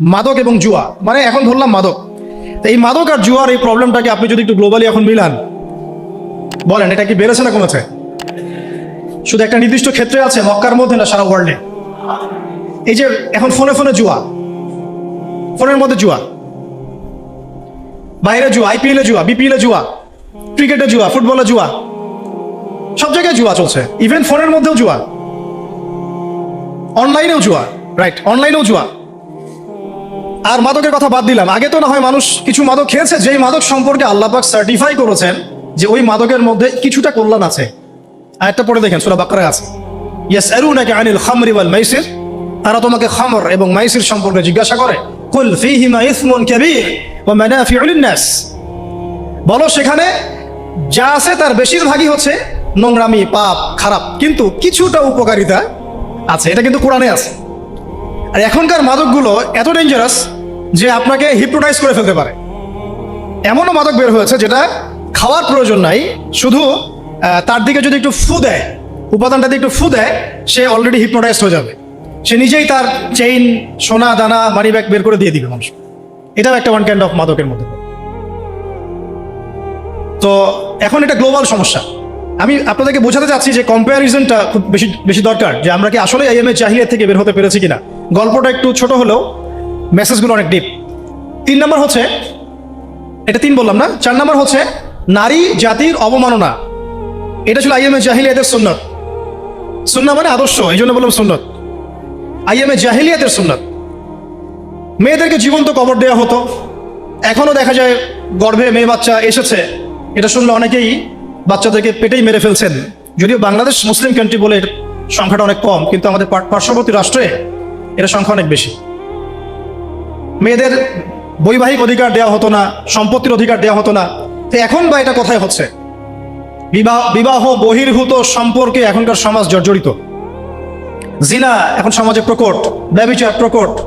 মাদক এবং জুয়া। মানে এখন ধরলাম মাদক। এই মাদক আর জুয়ার এই প্রবলেমটাকে আপনি যদি একটু গ্লোবালি এখন মিলান, বলেন, এটা কি বেড়েছে না কমেছে? শুধু একটা নির্দিষ্ট ক্ষেত্রে আছে, মক্কার মধ্যে না সারা ওয়ার্ল্ডে এই যে এখন ফোনে ফোনে জুয়া। ফোনের মধ্যে জুয়া। বাইরে জুয়া আইপিএলে জুয়া বিপিএলে জুয়া ক্রিকেটে জুয়া ফুটবলে জুয়া। সব জায়গায় জুয়া চলছে। ইভেন ফোনের মধ্যেও জুয়া। অনলাইনেও জুয়া। রাইট অনলাইনেও জুয়া। আর মাদকের কথা বাদ দিলাম। আগে তো না হয় মানুষ কিছু মাদক খেয়েছে, যেই মাদক সম্পর্কে আল্লাপাক সার্টিফাই করেছেন যে ওই মাদকের মধ্যে কিছুটা কল্যাণ আছে। আরেকটা পড়ে দেখেন, সুরা বাকরা আছে। ইয়াস নাকি আনিল খামরি ওয়াল মাইসির, তারা তোমাকে খামর এবং মাইসির সম্পর্কে জিজ্ঞাসা করে, কুল ফিহিমা ইসমুন কাবীর ওয়া মানাফিউ লিন-নাস? বলো, সেখানে যা আছে তার বেশিরভাগই হচ্ছে নোংরামি, পাপ, খারাপ, কিন্তু কিছুটা উপকারিতা আছে। এটা কিন্তু কোরআনে আছে। আর এখনকার মাদকগুলো এত ডেঞ্জারাস যে আপনাকে হিপ্রোটাইজ করে ফেলতে পারে। এমনও মাদক বের হয়েছে যেটা খাওয়ার প্রয়োজন নাই, শুধু তার দিকে যদি একটু ফু দেয় উপাদানটা দিয়ে একটু ফু দেয়, সে অলরেডি হিপনোটাইজ হয়ে যাবে। সে নিজেই তার চেইন সোনা, দানা মানি ব্যাগ বের করে দিয়ে দিবে মানুষ এটাও একটা ওয়ান কাইন্ড অফ মাদকের মধ্যে। তো এখন এটা গ্লোবাল সমস্যা। আমি আপনাদেরকে বোঝাতে চাচ্ছি যে কম্প্যারিজনটা খুব বেশি বেশি দরকার যে আমরা কি আসলে আইএমএ চাহিদা থেকে বের হতে পেরেছি কিনা। গল্পটা একটু ছোট হলেও মেসেজগুলো অনেক ডিপ তিন নম্বর হচ্ছে, এটা তিন বললাম না, চার নম্বর হচ্ছে, নারী জাতির অবমাননা। এটা ছিল আইএমএ জাহিলিয়াতের সুন্নত। সুন্না মানে আদর্শ, এই জন্য বললাম সুন্নত। আইএমএ জাহিলিয়াতের সুন্নত। মেয়েদেরকে জীবন্ত কবর দেওয়া হতো। এখনও দেখা যায় গর্ভে মেয়ে বাচ্চা এসেছে। এটা শুনলে অনেকেই বাচ্চাদেরকে পেটেই মেরে ফেলছেন। যদিও বাংলাদেশ মুসলিম কান্ট্রি বলে সংখ্যাটা অনেক কম, কিন্তু আমাদের পার- পার্শ্ববর্তী রাষ্ট্রে এটা সংখ্যা অনেক বেশি। মেয়েদের বৈবাহিক অধিকার দেওয়া হতো না, সম্পত্তির অধিকার দেওয়া হতো না। তো এখন বা এটা কোথায় হচ্ছে? বিবাহ বিবাহ বহির্ভূত সম্পর্কে এখনকার সমাজ জর্জরিত। জিনা এখন সমাজে প্রকট, ব্যবিচার প্রকট।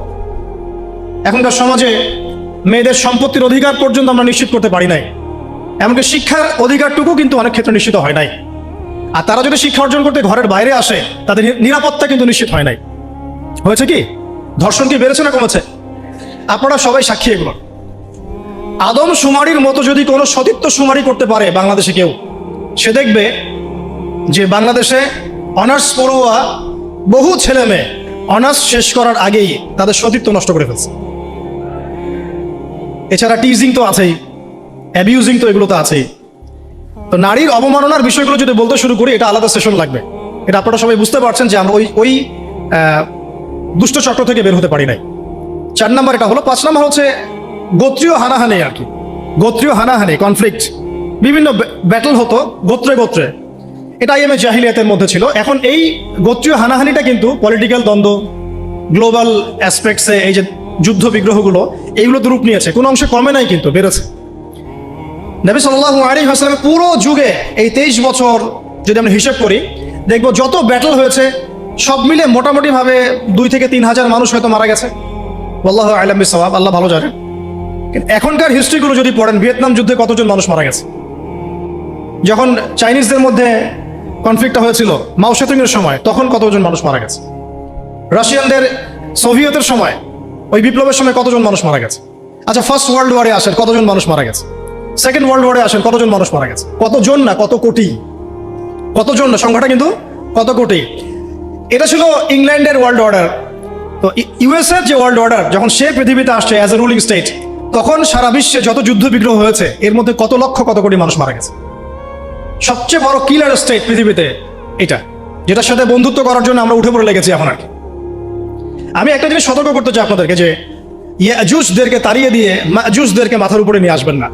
এখনকার সমাজে মেয়েদের সম্পত্তির অধিকার পর্যন্ত আমরা নিশ্চিত করতে পারি নাই। এমনকি শিক্ষার অধিকারটুকু কিন্তু অনেক ক্ষেত্রে নিশ্চিত হয় নাই। আর তারা যদি শিক্ষা অর্জন করতে ঘরের বাইরে আসে, তাদের নিরাপত্তা কিন্তু নিশ্চিত হয় নাই। হয়েছে কি? ধর্ষণ কি বেড়েছে না কমেছে? আপনারা সবাই সাক্ষী এগুলো। আদম সুমারির মতো যদি কোনো সতীত্ব সুমারি করতে পারে বাংলাদেশে কেউ, সে দেখবে যে বাংলাদেশে অনার্স পড়ুয়া বহু ছেলে মেয়ে অনার্স শেষ করার আগেই তাদের সতীত্ব নষ্ট করে ফেলছে। এছাড়া টিজিং তো আছেই অ্যাবিউজিং তো এগুলো তো আছেই। তো নারীর অবমাননার বিষয়গুলো যদি বলতে শুরু করি, এটা আলাদা সেশন লাগবে। এটা আপনারা সবাই বুঝতে পারছেন যে আমরা ওই ওই দুষ্ট চক্র থেকে বের হতে পারি নাই। চার নাম্বার এটা হলো, পাঁচ নাম্বার হচ্ছে গোত্রীয় হানাহানি আর কি। গোত্রীয় হানাহানি কনফ্লিক্ট বিভিন্ন ব্যাটল হতো, গোত্রে গোত্রে। এটা আইএমএ জাহিলিয়াতের মধ্যে ছিল। এখন এই গোত্রীয় হানাহানিটা কিন্তু পলিটিক্যাল দ্বন্দ্ব গ্লোবাল অ্যাসপেক্টসে এই যে যুদ্ধ বিগ্রহগুলো, এইগুলো তো রূপ নিয়েছে। কোনো অংশে কমে নাই কিন্তু, বেড়েছে। নবী সাল্লাহ আলী হাসলামের পুরো যুগে এই তেইশ বছর যদি আমরা হিসেব করি, দেখব যত ব্যাটল হয়েছে সব মিলে মোটামুটিভাবে দুই থেকে তিন হাজার মানুষ হয়তো মারা গেছে। আল্লাহ আলমী সবাব আল্লাহ ভালো জানেন। এখনকার হিস্ট্রিগুলো যদি পড়েন, ভিয়েতনাম যুদ্ধে কতজন মানুষ মারা গেছে? যখন চাইনিজদের মধ্যে কনফ্লিক্টটা হয়েছিল, মাও সেতুংয়ের সময়, তখন কতজন মানুষ মারা গেছে? রাশিয়ানদের সোভিয়েতের সময়, ওই বিপ্লবের সময় কতজন মানুষ মারা গেছে? আচ্ছা ফার্স্ট ওয়ার্ল্ড ওয়ারে আসেন, কতজন মানুষ মারা গেছে? সেকেন্ড ওয়ার্ল্ড ওয়ারে আসেন, কতজন মানুষ মারা গেছে? কতজন না, কত কোটি? কতজন না, সংখ্যাটা কিন্তু কত কোটি? এটা ছিল ইংল্যান্ডের ওয়ার্ল্ড অর্ডার তো ইউএসএ যে ওয়ার্ল্ড অর্ডার যখন সে পৃথিবীতে আসছে অ্যাজ এ রুলিং স্টেট তখন সারা বিশ্বে যত যুদ্ধ বিগ্রহ হয়েছে, এর মধ্যে কত লক্ষ কত কোটি মানুষ মারা গেছে। সবচেয়ে বড় কিলার স্টেট পৃথিবীতে এটা, যেটার সাথে বন্ধুত্ব করার জন্য আমরা উঠে পড়ে লেগেছি এখন আর কি। আমি একটা জিনিস সতর্ক করতে চাই আপনাদেরকে যে ইয়াজুসদেরকে তাড়িয়ে দিয়ে মাজুসদেরকে মাথার উপরে নিয়ে আসবেন না।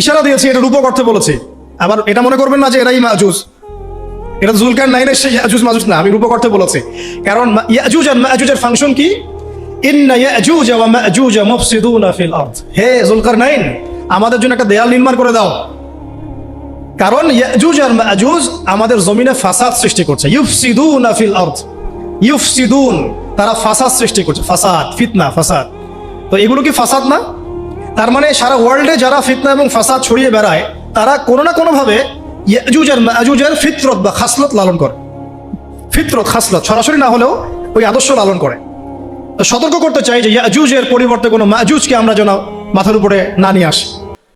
ইশারা দিয়েছি, এটা রূপক অর্থে বলেছি। আবার এটা মনে করবেন না যে এরাই মাজুস এটা জুলকার নাইনের সেই ইয়াজুজ মাজুজ না, আমি রূপক অর্থে বলেছি। কারণ ইয়াজুজ আর মাজুজের ফাংশন কি? ইন্না ইয়াজুজ ওয়া মাজুজ মুফসিদুনা ফিল আরদ। হে জুলকার নাইন, আমাদের জন্য একটা দেয়াল নির্মাণ করে দাও। কারণ ইয়াজুজ আর মাজুজ আমাদের জমিনে ফাসাদ সৃষ্টি করছে। ইউফসিদুনা ফিল আরদ। ইউফসিদুন, তারা ফাসাদ সৃষ্টি করছে। ফাসাদ, ফিতনা, ফাসাদ। তো এগুলো কি ফাসাদ না? তার মানে সারা ওয়ার্ল্ডে যারা ফিতনা এবং ফাসাদ ছড়িয়ে বেড়ায়, তারা কোনো না কোনোভাবে ইয়াজুজ আর মাজুজের ফিতরত বা খাসলত লালন করে। ফিতরত, খাসলত, সরাসরি না হলেও ওই আদর্শ লালন করে। সতর্ক করতে চাই যে ইয়াজুজের পরিবর্তে কোনো মাজুজকে আমরা যেন মাথার উপরে না নিয়ে আসি।